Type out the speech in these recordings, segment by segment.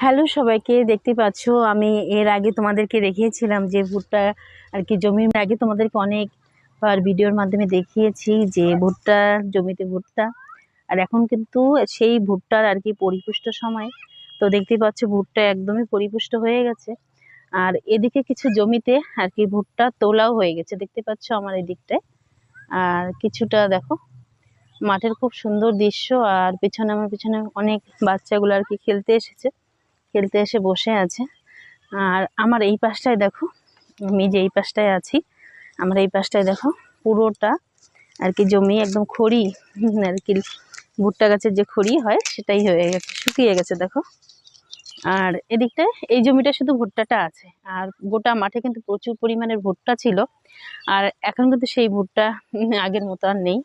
Hello সবাইকে, দেখতে পাচ্ছ, আমি এর আগে তোমাদেরকে দেখিয়েছিলাম যে ভুট্টা আর কি জমির আগে তোমাদেরকে অনেকবার ভিডিওর মাধ্যমে দেখিয়েছি যে ভুট্টা, জমিতে ভুট্টা। আর এখন কিন্তু সেই ভুট্টার আর কি পরিপুষ্ট সময়। তো দেখতেই পাচ্ছ, ভুট্টা একদমই পরিপুষ্ট হয়ে গেছে। আর এদিকে কিছু জমিতে আর কি ভুট্টা তোলাও হয়ে গেছে, দেখতে পাচ্ছ আমার এই দিকটায় আর কিছুটা দেখো, মাঠের খুব সুন্দর দৃশ্য। আর পেছনে আমার পেছনে অনেক বাচ্চাগুলো আর কি খেলতে এসেছে। খেলতে এসে বসে আছে। আর আমার এই পাশটায় দেখো, আমি যে এই পাশটায় আছি, আমার এই পাশটায় দেখো পুরোটা আর কি জমি, একদম খড়ি, আর কি ভুট্টা গাছের যে খড়ি হয়, সেটাই হয়ে গেছে, শুকিয়ে গেছে দেখো। আর এদিকটায় এই জমিটা শুধু ভুট্টাটা আছে, আর গোটা মাঠে কিন্তু প্রচুর পরিমাণের ভুট্টা ছিল। আর এখন কিন্তু সেই ভুট্টা আগের মতো আর নেই।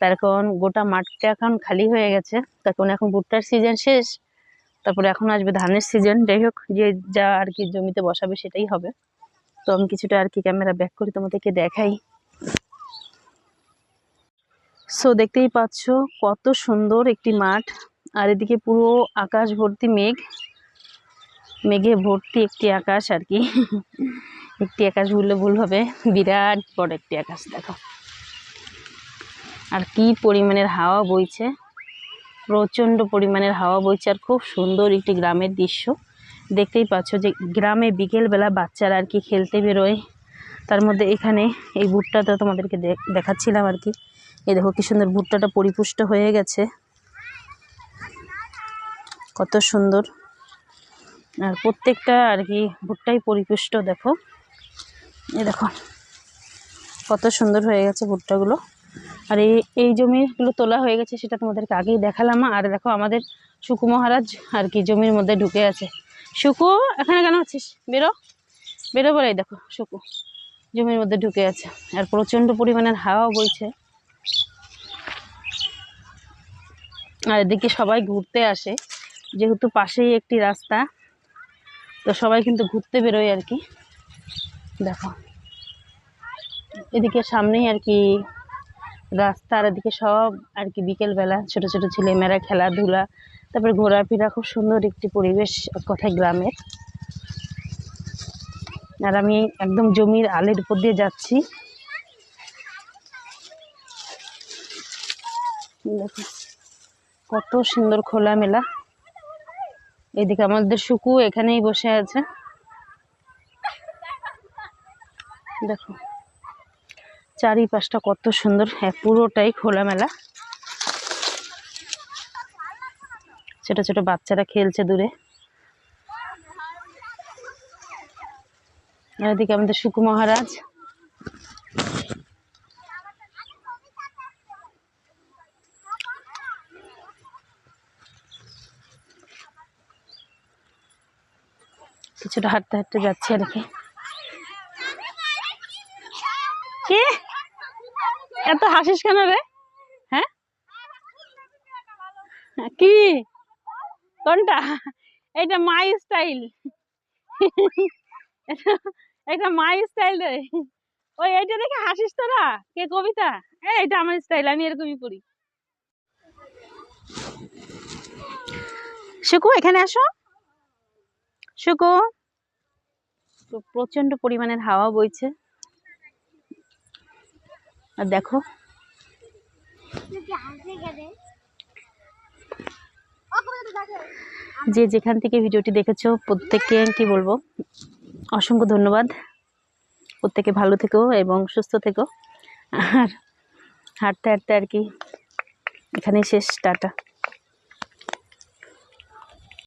তার কারণ গোটা মাঠটা এখন খালি হয়ে গেছে। তখন এখন ভুট্টার সিজন শেষ। তারপরে এখন আসবে ধানের সিজন যাই হোক, যে যা আর কি জমিতে বসাবে সেটাই হবে। তো আমি কিছুটা আর কি ক্যামেরা ব্যাক করে তোমাদেরকে দেখাই। সো দেখতেই পাচ্ছ কত সুন্দর একটি মাঠ, আর এদিকে পুরো আকাশ ভর্তি মেঘ। মেঘে ভর্তি একটি আকাশ আর কি। একটি আকাশ বললে ভুল হবে। বিরাট বড় একটি আকাশ, দেখো। আর কি পরিমাণের হাওয়া বইছে। প্রচণ্ড পরিমাণের হাওয়া বইছে আর খুব সুন্দর একটি গ্রামের দৃশ্য। দেখতেই পাচ্ছ যে গ্রামে বিকেলবেলা বাচ্চারা আর কি খেলতে বেরোয়। তার মধ্যে এখানে এই ভুট্টাটা তোমাদেরকে দেখ- দেখাচ্ছিলাম আর কি। এই দেখো কি সুন্দর ভুট্টাটা পরিপুষ্ট হয়ে গেছে। কত সুন্দর। আর প্রত্যেকটা আর কি ভুট্টাই পরিপুষ্ট, দেখো। এ দেখো, কত সুন্দর হয়ে গেছে ভুট্টাগুলো। আর এই এই জমিগুলো তোলা হয়ে গেছে, সেটা তোমাদেরকে আগেই দেখালাম। আর দেখো আমাদের সুকু মহারাজ আর কি জমির মধ্যে ঢুকে আছে। সুকু, এখানে কেন আছিস? বেরো। বেরো বলে দেখো, সুকু জমির মধ্যে ঢুকে আছে। আর প্রচণ্ড পরিমাণের হাওয়া বইছে। আর এদিকে সবাই ঘুরতে আসে, যেহেতু পাশেই একটি রাস্তা, তো সবাই কিন্তু ঘুরতে বেরোয় আর কি। দেখো, এদিকে সামনেই আর কি রাস্তা আর এদিকে সব আর কি বিকেলবেলা ছোট ছোট ছেলেমেয়েরা খেলাধুলা, তারপরে ঘোরাফেরা খুব সুন্দর একটি পরিবেশ কথায় গ্রামের আর আমি একদম জমির আলের উপর দিয়ে যাচ্ছি। দেখো, কত সুন্দর খোলামেলা। এদিকে আমাদের শুকু এখানেই বসে আছে। দেখো চারিপাশটা কত সুন্দর হ্যাঁ পুরোটাই খোলামেলা। ছোট ছোট বাচ্চারা খেলছে দূরে। এদিকে আমাদের সুকু মহারাজ। কিছুটা হাঁটতে হাঁটতে যাচ্ছে আর কি। কে? এত হাসিস কেন রে? হ্যাঁ? কি? কোনটা? এটা মাই স্টাইল এটা মাই স্টাইল রে। ওই এইটা দেখে হাসিস তোরা কে, কবিতা? এই এটা আমার স্টাইল আমি এরকমই করি শুকু, এখানে আসো। শুকু। প্রচণ্ড পরিমাণের হাওয়া বইছে। আর দেখো। যে যেখান থেকে ভিডিওটি দেখেছ, প্রত্যেককে কি বলব? অসংখ্য ধন্যবাদ। প্রত্যেকে ভালো থেকো এবং সুস্থ থেকো। আর হাঁটতে হাঁটতে আর কি, এখানেই শেষ, টাটা।